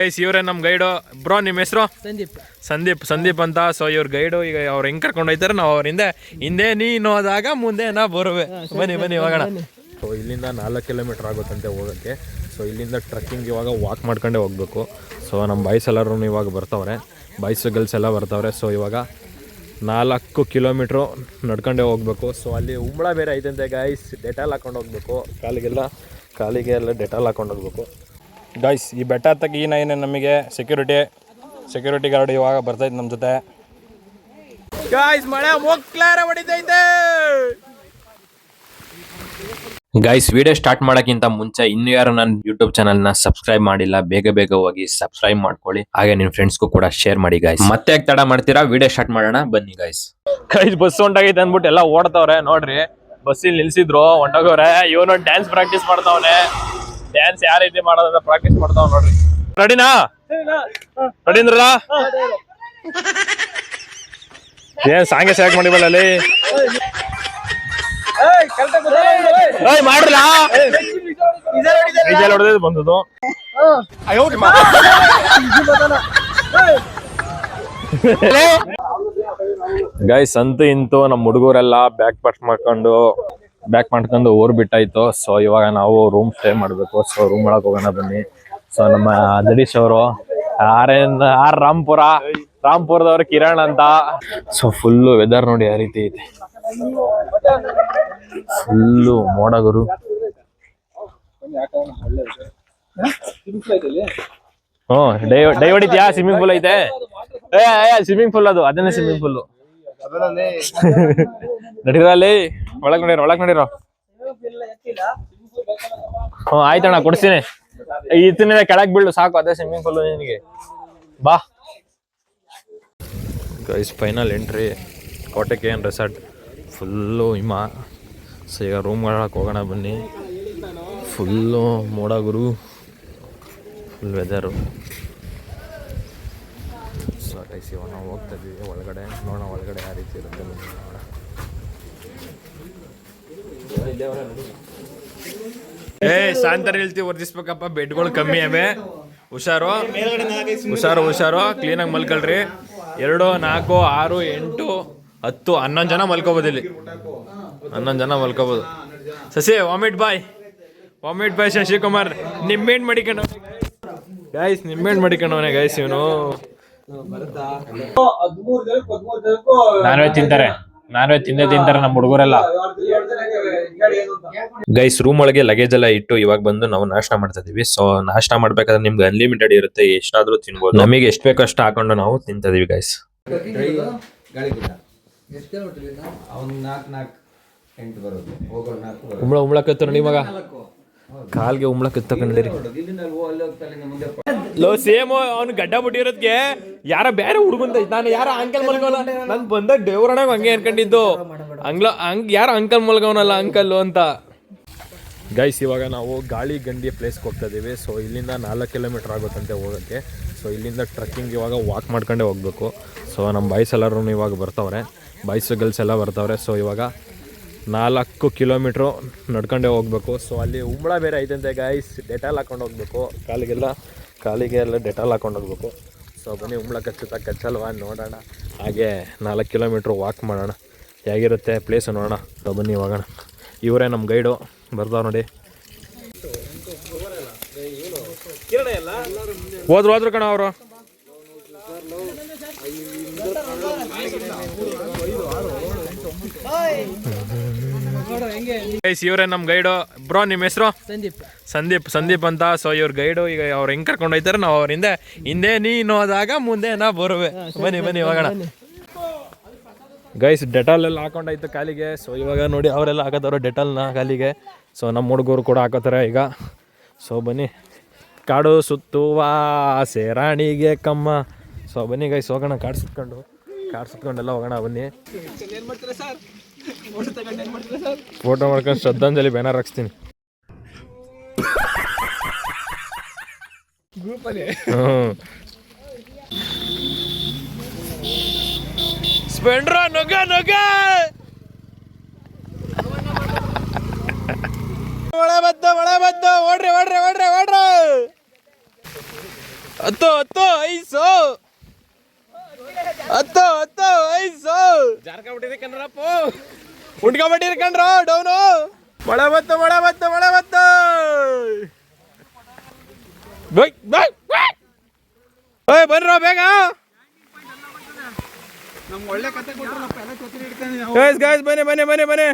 Guys ಇವರೇ ನಮ್ಮ guide. Bro ನಿಮ್ಮ ಹೆಸರು? ಸಂದೀಪ್. ಸಂದೀಪ್ ಸಂದೀಪ್ ಅಂತ. ಸೊ ಇವ್ರ ಗೈಡು ಈಗ ಅವ್ರು ಹೆಂಗ್ ಕರ್ಕೊಂಡು ಹೋಯ್ತಾರೆ ನಾವು ಅವ್ರ ಹಿಂದೆ. ಹಿಂದೆ ನೀನು ಹೋದಾಗ ಮುಂದೆ ನಾ ಬರುವೆ. ಬನ್ನಿ ಬನ್ನಿ ಹೋಗೋಣ. ಸೊ ಇಲ್ಲಿಂದ ನಾಲ್ಕು ಕಿಲೋಮೀಟರ್ ಆಗುತ್ತಂತೆ ಹೋಗೋಕ್ಕೆ. ಸೊ ಇಲ್ಲಿಂದ ಟ್ರಕ್ಕಿಂಗ್ ಇವಾಗ ವಾಕ್ ಮಾಡ್ಕೊಂಡೇ ಹೋಗ್ಬೇಕು. ಸೊ ನಮ್ಮ ಬಾಯ್ಸ್ ಎಲ್ಲರೂ ಇವಾಗ ಬರ್ತವ್ರೆ. ಬಾಯ್ಸ್ ಗರ್ಲ್ಸ್ ಎಲ್ಲ ಬರ್ತವ್ರೆ. ಸೊ ಇವಾಗ ನಾಲ್ಕು ಕಿಲೋಮೀಟ್ರು ನಡ್ಕೊಂಡೇ ಹೋಗ್ಬೇಕು. ಸೊ ಅಲ್ಲಿ ಉಂಬಳ ಬೇರೆ ಐತಂತೆ ಗಾಯ್ಸ್ ಡೆಟಾಲ್ ಹಾಕೊಂಡು ಹೋಗ್ಬೇಕು. ಕಾಲಿಗೆಲ್ಲ ಕಾಲಿಗೆ ಎಲ್ಲ ಡೆಟಾಲ್ ಹಾಕೊಂಡು ಹೋಗ್ಬೇಕು. ಗಾಯ್ಸ್ ಈ ಬೆಟ್ಟ ಹತ್ತಕ್ಕೆ ಈ ನೈನೆ ನಮಗೆ ಸೆಕ್ಯೂರಿಟಿ ಸೆಕ್ಯೂರಿಟಿ ಗಾರ್ಡ್ ಇವಾಗ ಬರ್ತೈತೆ ನಮ್ಮ ಜೊತೆ. ಗಾಯ್ಸ್ ಮಳೆ ಮೊಕ್ಲಾರ ಹೊಡಿತೈತೆ ಗೈಸ್ ವಿಡಿಯೋ ಸ್ಟಾರ್ಟ್ ಮಾಡೋಕ್ಕಿಂತ ಮುಂಚೆ ಇನ್ನು ಯಾರು ನನ್ನ ಯೂಟ್ಯೂಬ್ ಚಾನಲ್ನ ಸಬ್ಸ್ಕ್ರೈಬ್ ಮಾಡಿಲ್ಲ ಬೇಗ ಬೇಗ ಹೋಗಿ ಸಬ್ಸ್ಕ್ರೈಬ್ ಮಾಡ್ಕೊಳ್ಳಿ. ಹಾಗೆ ನಿಮ್ಮ ಫ್ರೆಂಡ್ಸ್ಗೂ ಕೂಡ ಶೇರ್ ಮಾಡಿ ಗೈಸ್ ಮತ್ತೆ ಯಾಕೆ ತಡ ಮಾಡ್ತೀರಾ? ವಿಡಿಯೋ ಸ್ಟಾರ್ಟ್ ಮಾಡೋಣ ಬನ್ನಿ ಗೈಸ್ ಗೈಸ್ ಬಸ್ ಹೊಂಟಾಗೈತೆ ಅಂದ್ಬಿಟ್ಟು ಎಲ್ಲ ಓಡ್ತಾವ್ರೆ ನೋಡ್ರಿ. ಬಸ್ಸಿಲ್ ನಿಲ್ಸಿದ್ರು ಹೊಂಟೋಗವ್ರೆ. ಇವನು ಡ್ಯಾನ್ಸ್ ಪ್ರಾಕ್ಟೀಸ್ ಮಾಡ್ತಾವನೆ. ಡ್ಯಾನ್ಸ್ ಯಾರ ರೀತಿ ಮಾಡೋದಂತ ಪ್ರಾಕ್ಟೀಸ್ ಮಾಡ್ತಾವ್ ನೋಡ್ರಿ. ರೆಡಿನಾ ರಡೀಂದ್ರ ಏನ್ ಸಾಂಗೆ ಸ್ಯಾಕ್ ಮಾಡಿಬಲ್ಲ ಅಲ್ಲಿ? ಮಾಡ್ರಲ್ಲ ಡೀಸೆಲ್ ಹೊಡೆದು ಗೈಸ್ ನಮ್ಮ ಹುಡುಗರೆಲ್ಲ ಬ್ಯಾಕ್ ಪಾಸ್ ಮಾಡ್ಕೊಂಡು ಬ್ಯಾಕ್ ಮಾಡ್ಕೊಂಡು ಊರ್ ಬಿಟ್ಟಾಯ್ತು. ಸೊ ಇವಾಗ ನಾವು ರೂಮ್ ಸ್ಟೇ ಮಾಡಬೇಕು. ಸೊ ರೂಮ್ ಒಳಗೆ ಹೋಗೋಣ ಬನ್ನಿ. ಸೊ ನಮ್ಮ ಜಡೀಶ್ ಅವರು ಆರ್ ಎನ್ ಆರ್ ರಾಮ್ಪುರ ರಾಮ್ಪುರದವ್ರ ಕಿರಣ್ ಅಂತ. ಸೊ ಫುಲ್ಲು ವೆದರ್ ನೋಡಿ ಆ ರೀತಿ ಐತೆ. ಫುಲ್ಲು ಮೋಡ ಗುರು. ಹ್ಮ್ ಡೈ ಡೈ ಹೊಡಿತ್ಯಾ? ಸ್ವಿಮ್ಮಿಂಗ್ ಪೂಲ್ ಐತೆ? ಏ ಸ್ವಿಮ್ಮಿಂಗ್ ಪೂಲ್ ಅದು. ಅದನ್ನೇ ಸ್ವಿಮ್ಮಿಂಗ್ ಪೂಲ್ ನಡೀರಲ್ಲಿ ಒಳಗ್ ನೋಡಿರ ಒಳಗ್ ನೋಡಿರ. ಹ್ಮ್ ಆಯ್ತಣ್ಣ ಕೊಡ್ತೀನಿ ಇತ್ತಿನ ಕೆಳಗ್ ಬೀಳು, ಸಾಕು, ಅದೇ ಸ್ವಿಮ್ಮಿಂಗ್ ಪೂಲ್ ನಿನಗೆ. ಬಾ. ಗೈಸ್ ಫೈನಲ್ ಎಂಟ್ರಿ ಕೋಟೆಕೆ ರೆಸಾರ್ಟ್ ಫುಲ್ಲು ಹಿಮ ಸೊ ಈಗ ರೂಮ್ ಒಳಗೆ ಹೋಗೋಣ ಬನ್ನಿ. ಫುಲ್ಲು ಮೋಡ ಗುರು ಫುಲ್ ವೆದರು ಸೊ ನಾವು ಹೋಗ್ತಾ ಇದ್ದೀವಿ ಒಳಗಡೆ. ನೋಡೋಣ ಒಳಗಡೆ ಯಾವ ರೀತಿ ಇರುತ್ತೆ ಬನ್ನಿ ನೋಡೋಣ ಏ ಶಾಂತರ ಹೇಳ್ತಿ ವರ್ಧಿಸ್ಬೇಕಪ್ಪ. ಬೆಡ್ಗಳು ಕಮ್ಮಿ ಅವೆ. ಹುಷಾರು. ಹುಷಾರು ಹುಷಾರು. ಕ್ಲೀನಾಗಿ ಮಲ್ಕೊಳ್ರಿ. ಎರಡು ನಾಲ್ಕು ಆರು ಎಂಟು ಹತ್ತು ಹನ್ನೊಂದು ಜನ ಮಲ್ಕೋಬೋದು ಇಲ್ಲಿ. ಹನ್ನೊಂದು ಜನ ಮಲ್ಕೋಬೋದು. Sasi vomit boy vomit boy Shashikumar. ನಿಮ್ಮೇನು ಮಡಿಕೊಂಡು ಗಾಯ್ಸ್ ನಿಂಬೆಹಣ್ಣು ಮಡಿಕೊಂಡವನೇ ಗಾಯ್ಸ್ ಇವನು. ನಾನ್ ವೆಜ್ ತಿಂತಾರೆ. ನಾನ್ ವೆಜ್ ತಿಂದೇ ತಿಂತಾರೆ ನಮ್ಮ ಹುಡುಗರೆಲ್ಲ. ಗೈಸ್ ರೂಮ್ ಒಳಗೆ ಲಗೇಜ್ ಎಲ್ಲ ಇಟ್ಟು ಇವಾಗ ಬಂದು ನಾವು ನಾಷ್ಟ ಮಾಡ್ತಾ ಇದೀವಿ. ಸೊ ನಾಷ್ಟ ಮಾಡ್ಬೇಕಾದ್ರೆ ನಿಮ್ಗೆ ಅನ್ಲಿಮಿಟೆಡ್ ಇರುತ್ತೆ ಎಷ್ಟಾದ್ರೂ ತಿನ್ಬೋದು. ನಮಗೆ ಎಷ್ಟು ಬೇಕೋ ಅಷ್ಟು ಹಾಕೊಂಡು ನಾವು ತಿಂತಾ ಇದೀವಿ ಗೈಸ್ ಉಂಬಳ ಉಂಬಳಕ್ಕೆ ನಾಲ್ಕು. ಕಾಲ್ಗೆ ಉಮ್ಳಕ್ ತಗೊಂಡಿರಿ ಲೋ, ಸೇಮ್, ಅವ್ನು ಗಡ್ಡ ಬಿಟ್ಟಿರೋದ್ಗೆ ಯಾರ ಬೇರೆ ಹುಡುಗಂದ ನಾನು ಯಾರ ಅಂಕಲ್ ಮಲ್ಗವಲ್ಲ ನಂಗೆ ಬಂದ ದೇವ್ರಣ ಹಂಗೆ ಅನ್ಕೊಂಡಿದ್ದು. ಹಂಗ್ಲ ಹಂಗ್ ಯಾರ ಅಂಕಲ್ ಮಲ್ಗವನಲ್ಲ ಅಂಕಲ್ ಅಂತ. ಗೈಸ್ ಇವಾಗ ನಾವು ಗಾಳಿ ಗಂಡಿ ಪ್ಲೇಸ್ಗೆ ಹೋಗ್ತಾ ಇದ್ದೀವಿ ಸೊ ಇಲ್ಲಿಂದ ನಾಲ್ಕು ಕಿಲೋಮೀಟರ್ ಆಗುತ್ತಂತೆ ಹೋಗೋಕ್ಕೆ. ಸೊ ಇಲ್ಲಿಂದ ಟ್ರಕ್ಕಿಂಗ್ ಇವಾಗ ವಾಕ್ ಮಾಡ್ಕೊಂಡೇ ಹೋಗ್ಬೇಕು. ಸೊ ನಮ್ಮ ಬಾಯ್ಸ್ ಎಲ್ಲರೂ ಇವಾಗ ಬರ್ತವ್ರೆ. ಬಾಯ್ಸ್ ಗರ್ಲ್ಸ್ ಎಲ್ಲ ಬರ್ತವ್ರೆ. ಸೊ ಇವಾಗ ನಾಲ್ಕು ಕಿಲೋಮೀಟ್ರು ನಡ್ಕೊಂಡೇ ಹೋಗ್ಬೇಕು. ಸೊ ಅಲ್ಲಿ ಉಂಬಳ ಬೇರೆ ಐತಂತೆ ಗಾಯ್ಸ್ ಡೆಟಾಲ್ ಹಾಕೊಂಡು ಹೋಗ್ಬೇಕು. ಕಾಲಿಗೆಲ್ಲ ಕಾಲಿಗೆ ಎಲ್ಲ ಡೆಟಾಲ್ ಹಾಕೊಂಡು ಹೋಗ್ಬೇಕು. ಸೊ ಬನ್ನಿ ಉಂಬಳ ಕಚ್ಚುತ್ತಾ ಕಚ್ಚಲ್ವಾ ನೋಡೋಣ. ಹಾಗೆ ನಾಲ್ಕು ಕಿಲೋಮೀಟ್ರ್ ವಾಕ್ ಮಾಡೋಣ. ಹೇಗಿರುತ್ತೆ ಪ್ಲೇಸು ನೋಡೋಣ. ಸೊ ಬನ್ನಿ ಹೋಗೋಣ. ಇವರೇ ನಮ್ಮ ಗೈಡು ಬರ್ತಾವ ನೋಡಿ. ಹೋದ್ರು ಹೋದ್ರು ಕಣ ಅವರು. ಗೈಸ್ ಇವರೇ ನಮ್ಮ ಗೈಡು. ಬ್ರೋ ನಿಮ್ಮ ಹೆಸರು? ಸಂದೀಪ್. ಸಂದೀಪ್ ಸಂದೀಪ್ ಅಂತ. ಸೊ ಇವ್ರ ಗೈಡು ಈಗ ಅವ್ರು ಹೆಂಗ್ ಕರ್ಕೊಂಡು ಹೋಯ್ತಾರೆ ನಾವು ಅವ್ರ ಹಿಂದೆ ಹಿಂದೆ ನೀನು ಹೋದಾಗ ಮುಂದೆ ನಾ ಬರುವೆ. ಬನ್ನಿ ಬನ್ನಿ ಹೋಗೋಣ. ಗೈಸ್ ಡೆಟಾಲ್ ಎಲ್ಲ ಹಾಕೊಂಡಾಯ್ತು ಕಾಲಿಗೆ. ಸೊ ಇವಾಗ ನೋಡಿ ಅವರೆಲ್ಲ ಹಾಕೋತಾರೋ ಡೆಟಾಲ್ನ ಕಾಲಿಗೆ. ಸೊ ನಮ್ಮ ಹುಡುಗರು ಕೂಡ ಹಾಕೋತಾರೆ ಈಗ. ಸೊ ಬನ್ನಿ. ಕಾಡು ಸುತ್ತುವ ಸೇರಾಣಿಗೆ ಕಮ್ಮ. ಸೊ ಬನ್ನಿ ಗೈಸ್ ಹೋಗೋಣ. ಕಾಡು ಸುತ್ಕೊಂಡು. ಕಾಡು ಸುತ್ಕೊಂಡೆಲ್ಲ ಹೋಗೋಣ ಬನ್ನಿ. ಫೋಟೋ ಮಾಡ್ಕೊಂಡು ಶ್ರದ್ಧಾಂಜಲಿ ಬ್ಯಾನರ್ ಹಾಕ್ಸ್ತೀನಿ. ಸ್ಪೆಂಡ್ರ ನುಗ್ಗ ನುಗ್ಗ! ಒಳ ಬದ್ದ ಒಳ ಬದ್ದ ಓಡ್ರಿ ಓಡ್ರಿ ಓಡ್ರಿ ಓಡ್ರಿ! ಹತ್ತು ಹತ್ತು ಐಸು! ಹತ್ತು ಹತ್ತು ಐಸು! ಜಾರ್ಕೊಂಡ್ಬಿಟ್ಟಿದೆ ಕಣ್ರಪ್ಪ ಉಂಡ್ಕೊಂಡ್ಬಿಟ್ಟಿರಿ ಇರ್ಕಂಡ್ರ ಡೌನು. ಮಳೆ ಬತ್ತು ಮಳೆ ಬತ್ತು ಮಳೆ ಬತ್ತು ಬೈ ಬನ್ರ ಬೇಗ. ಗಾಯ್ಸ್ ಗಾಯ್ಸ್ ಬನ್ನಿ ಬನ್ನಿ ಬನ್ನಿ ಬನ್ನಿ.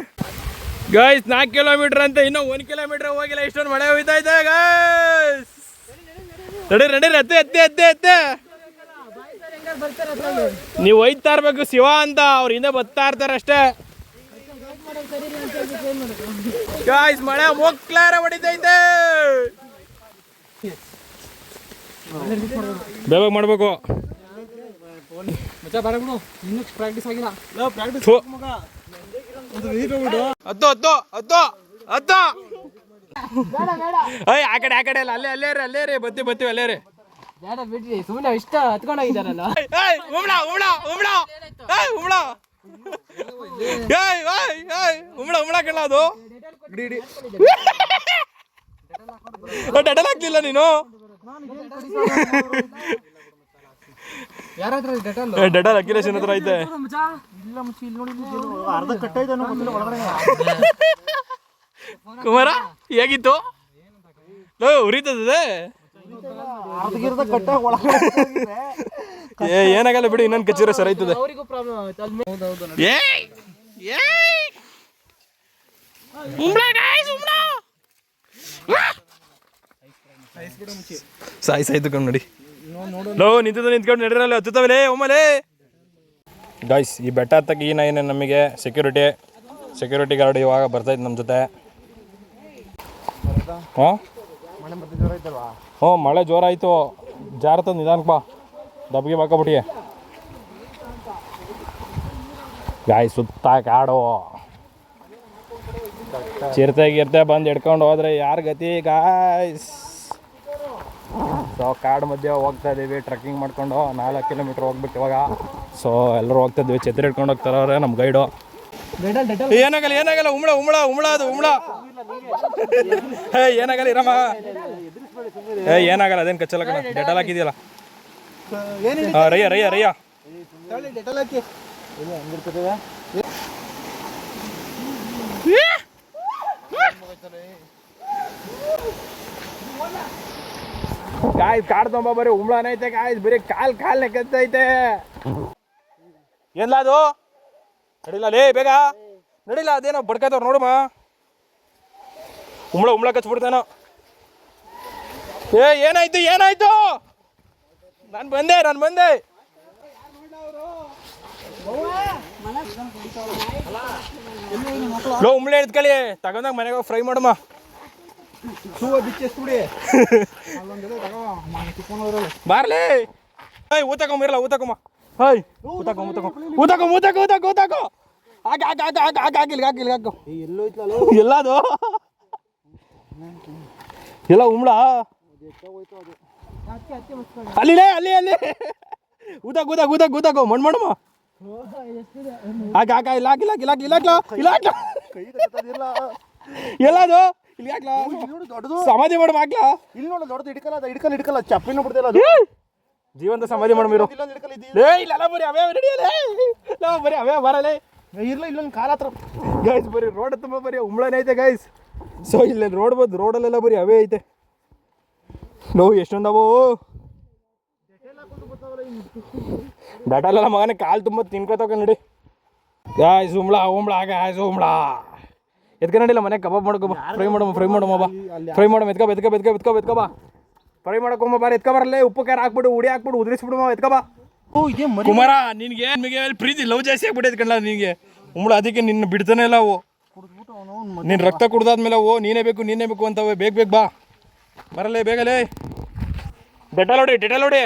ಗೈಸ್ ನಾಲ್ಕು ಕಿಲೋಮೀಟರ್ ಅಂತ, ಇನ್ನೂ ಒಂದು ಕಿಲೋಮೀಟರ್ ಹೋಗಿಲ್ಲ, ಇಷ್ಟೊಂದು ಮಳೆ ಹೋಯ್ತಾ ಇದೆ ಗೈಸ್ ರೆಡಿ ರೆಡಿ ಎತ್ತೆ ಎತ್ತೆ ಎತ್ತೆ ಎತ್ತೆ ನೀವು ಒಯ್ತಾ ಇರ್ಬೇಕು ಶಿವ ಅಂತ, ಅವ್ರ ಹಿಂದೆ ಬತ್ತಾ ಇರ್ತಾರೆ ಅಷ್ಟೇ. ಗಾಯ್ಸ್ ಮಳೆ ಮೊಕ್ಲಾರ ಹೊಡಿತೈತೆ ಬೇಗ ಮಾಡ್ಬೇಕು. ಥು. ಹತ್ತು ಹತ್ತು ಹತ್ತು ಹತ್ತು. ಅಯ್ಯ ಆ ಕಡೆ ಆ ಕಡೆ ಅಲ್ಲ ಅಲ್ಲೇ ಅಲ್ಲೇ ರೀ ಅಲ್ಲೇ ರೀ ಬತ್ತಿ ಬತ್ತಿ ಅಲ್ಲೇ ರೀ. ಬೇಡ ಬಿಡ್ರಿ ಸುಮ್ಮನೆ ಇಷ್ಟ ಹತ್ಕೊಂಡೋಗಿದ್ದಾರಲ್ಲ. ಏಯ್ ಉಮ್ಳ ಉಮ್ಳ ಉಮ್ಳ. ಏಯ್ ಉಮ್ಳ. ಏಯ್ ಏಯ್ ಏಯ್ ಉಮ್ಳ ಉಮ್ಳ ಕಣ್ಣ ಅದು. ಡಡಲ್ ಹಾಕ್ಲಿಲ್ಲ ನೀನು? ಡೆಟಲ್ ಅಖಿಲೇಶನ್ ಹತ್ರ ಐತೆ. ಕುಮಾರ ಹೇಗಿತ್ತು? ಉರಿತದೆ ಅರ್ಧಗಿರ್ದ ಕಟ್ಟ ಒಳಗಡೆ ಏ ಏನಾಗಲ್ಲ ಬಿಡಿ ಇನ್ನೊಂದು ಕಚ್ಚಿರೋ ಸರ್ ಆಯ್ತದೆ. ಅವರಿಗೂ ಪ್ರಾಬ್ಲಮ್ ಆಯ್ತು ಅಲ್ಲಿ ಹೌದೌದು ಗಾಯ್ಸ್ ಸಾಯ್ ಕಣ್ ನೋಡಿ. ಲೋ ನಿಂತದ ನಿಂತ್ಕೊಂಡು ನಡಿರಲ್ಲ ಹತ್ತುತ್ತವಲೇ ಒಮ್ಮಲೆ. ಗಾಯ್ಸ್ ಈ ಬೆಟ್ಟ ಹತ್ತಕ್ಕೆ ಈ ನೈನ್ ನಮಗೆ ಸೆಕ್ಯೂರಿಟಿ ಸೆಕ್ಯೂರಿಟಿ ಗಾರ್ಡ್ ಇವಾಗ ಬರ್ತೈತೆ ನಮ್ಮ ಜೊತೆ. ಹಾಂ? ಹ್ಞೂ ಮಳೆ ಜೋರಾಯಿತು ಜಾರತ ನಿಧಾನಕ್ಕೆ ಬಾ. ದಬ್ಗೆ ಬಾಕಬಿಟ್ಟಿಗೆ ಗಾಯ್ ಸುತ್ತ ಕಾಡು ಚಿರತೆ ಗಿರ್ತೆ ಬಂದು ಹಿಡ್ಕೊಂಡು ಹೋದ್ರೆ ಯಾರ ಗತಿ ಗಾಯ್ಸ್ ಸೊ ಕಾಡು ಮಧ್ಯೆ ಹೋಗ್ತಾ ಇದೀವಿ ಟ್ರೆಕ್ಕಿಂಗ್ ಮಾಡ್ಕೊಂಡು. ನಾಲ್ಕು ಕಿಲೋಮೀಟ್ರ್ ಹೋಗ್ಬಿಟ್ಟು ಇವಾಗ. ಸೊ ಎಲ್ಲರೂ ಹೋಗ್ತಾ ಇದ್ವಿ. ಛತ್ರಿ ಹಿಡ್ಕೊಂಡು ಹೋಗ್ತಾರವ್ರೆ ನಮ್ಮ ಗೈಡು ಏನಾಗಲ್ಲ ಏನಾಗಲ್ಲ ಉಮ್ಳ ಉಮ್ಳ ಉಮ್ಳ ಅದು ಉಮ್ಳ. ಹೇ ಏನಾಗಲ್ಲ ಇರಮ್ಮ ಏ ಏನಾಗಲ್ಲ ಅದೇನು ಕಚ್ಚಲ್ಲ ಕಣ. ಡೆಟಲ್ ಹಾಕಿದೆಯಲ್ಲ. ಹಾಂ ರಯ್ಯ ರಯ್ಯ ರಯ್ಯ. ಕಾಯ್ ಹಾಕಿ ಇಲ್ಲ ಹಂಗಿರ್ತದೆ ಗಾಯ್ಸ್ ಕಾಡ್ ತೊಂಬ ಬರೀ ಉಮ್ಳಾನ ಐತೆ ಗಾಯ್ಸ್ ಬರೀ ಕಾಲ್ ಕಾಲ್ ನೆಕ್ಕೈತೆ ಏನ್ಲ ಅದು? ನಡಿಲ್ಲ ಲೇ ಬೇಗ. ನಡಿಲ್ಲ ಅದೇನೋ ಬಡ್ಕೈತವ್ರು ನೋಡಮ್ಮ ಉಮ್ಳ ಉಮ್ಳ ಕಚ್ಬಿಡ್ತೇನೋ ಏ ಏನಾಯ್ತು ಏನಾಯ್ತು? ನಾನು ಬಂದೆ ನಾನು ಬಂದೆ. ಲೋ ಉಮ್ಳೆ ಕಲಿ ತಗೊಂಡಾಗ ಮನೆಗೆ ಫ್ರೈ ಮಾಡಮ್ಮ. ಬಾರ್ಲಿ. ಏಯ್ ಊತಕೊಂಬಿರಲ್ಲ ಊತಕೊಂಬ ಹಾಯ್ ಊತಕೊ ಊತಕೊ ಊತಕೊ ಊತಕ ಊತಕ ಊತಕೊ ಹಾಕ ಹಾಕ ಹಾಕ ಹಾಕಿ ಹಾಕ ಹಾಕಿಲ್ಲ ಹಾಕಿಲ್ಲ ಹಾಕು ಎಲ್ಲೋಯ್ತಲ್ಲ ಎಲ್ಲದು? ಎಲ್ಲ ಉಮ್ಳ ಅಲ್ಲಿ ಅಲ್ಲಿ ಅಲ್ಲಿ. ಊತಕ್ ಗೂದ ಗೂದ ಗೋ ಮಣ್ಣು ಮಾಡಮ್ಮ ಹಾಕ ಹಾಕ ಇಲ್ಲ ಹಾಕಿಲ್ಲ ಹಾಕಿ ಇಲ್ಲ ಹಾಕ್ಲ ಇಲ್ಲ ಹಾಕ್ಲ ಎಲ್ಲದು? ಇಲ್ಲಿ ಹಾಕ್ಲ ದೊಡ್ಡದು. ಸಮಾಧಿ ಮಾಡಮ್ ಹಾಕ್ಲ ಇಲ್ಲಿ ನೋಡು ದೊಡ್ಡದು ಹಿಡ್ಕಲ್ಲ ಅದು ಹಿಡ್ಕಲ್ಲ ಹಿಡ್ಕಲ್ಲ. ಚಪ್ಪಿನ ಬಿಡ್ತಿಲ್ಲ ಅದು. ಜೀವಂತ ಸಮಾಧಿ ಮಾಡಮ್ ಇರು ಇಲ್ಲ ಬರೀ ಅವೇ ಇಲ್ಲ ಬರೀ ಅವೇ ಬರಲೇ. ಇಲ್ಲ ಇಲ್ಲೊಂದು ಕಾಲ ಹತ್ರ. ಗೈಸ್ ಬರೀ ರೋಡ್ ತುಂಬ ಬರೀ ಉಮ್ಳನೇ ಐತೆ ಗೈಸ್ ಸೊ ಇಲ್ಲಿ ರೋಡ್ ಬಂದು ರೋಡಲ್ಲೆಲ್ಲ ಬರೀ ಅವೇ ಐತೆ. ನೋವು ಎಷ್ಟೊಂದವೋ ಡಾಟಲೆಲ್ಲ ಮಗನೇ ಕಾಲು ತುಂಬ ತಿನ್ಕೋತಾವ ನಡಿ. ಗಾಯ್ಸ್ ಉಮ್ಳ ಉಮ್ಳ ಗಾಯ್ಸ್ ಸುಮ್ಳ. ಎತ್ಕ ನಡಿಲ್ಲ ಮನೆ ಕಬಾಬ್ ಮಾಡ್ಕೊ ಫ್ರೈ ಮಾಡಮ್ಮ ಫ್ರೈ ಮಾಡಮ್ಮ ಬಾ. ಫ್ರೈ ಮಾಡಮ್ಮ ಎತ್ಕೊ ಎತ್ಕೊ ಎತ್ಕೊ ಎತ್ಕೊ ಎತ್ಕೊ ಬಾ. ಫ್ರೈ ಮಾಡಕೊಂಬ ಬಾರ ಎತ್ಕೊ ಬರಲ್ಲೇ. ಉಪ್ಪು ಖಾರ ಹಾಕ್ಬಿಡು ಉಡಿ ಹಾಕ್ಬಿಡು ಉದುರಿಸ್ಬಿಡು ಎತ್ಕೊ ಬಾ. ಓ ಇದೇ ಮರಿ ಕುಮಾರ ನಿನ್ಗೆ ನಿಮಗೆ ಪ್ರೀತಿ ಲವ್ ಜಾಸ್ತಿ ಆಗ್ಬಿಟ್ಟು ಎತ್ಕೊಂಡ್ಲ ನಿನಗೆ. ಉಮ್ಳ ಅದಕ್ಕೆ ನಿನ್ನ ಬಿಡ್ತಾನೆ ಇಲ್ಲ ಅವು. ನೀನು ರಕ್ತ ಕುಡ್ದಾದ್ಮೇಲೆ ಓ, ನೀನೇ ಬೇಕು ನೀನೇ ಬೇಕು ಅಂತವೆ. ಬೇಗ ಬೇಗ ಬಾ. ಬರಲೇ, ಬೇಗಲೇ. ಡೆಟಲ್ ಹೊಡಿ ಡೆಟಲ್ ಹೊಡಿ.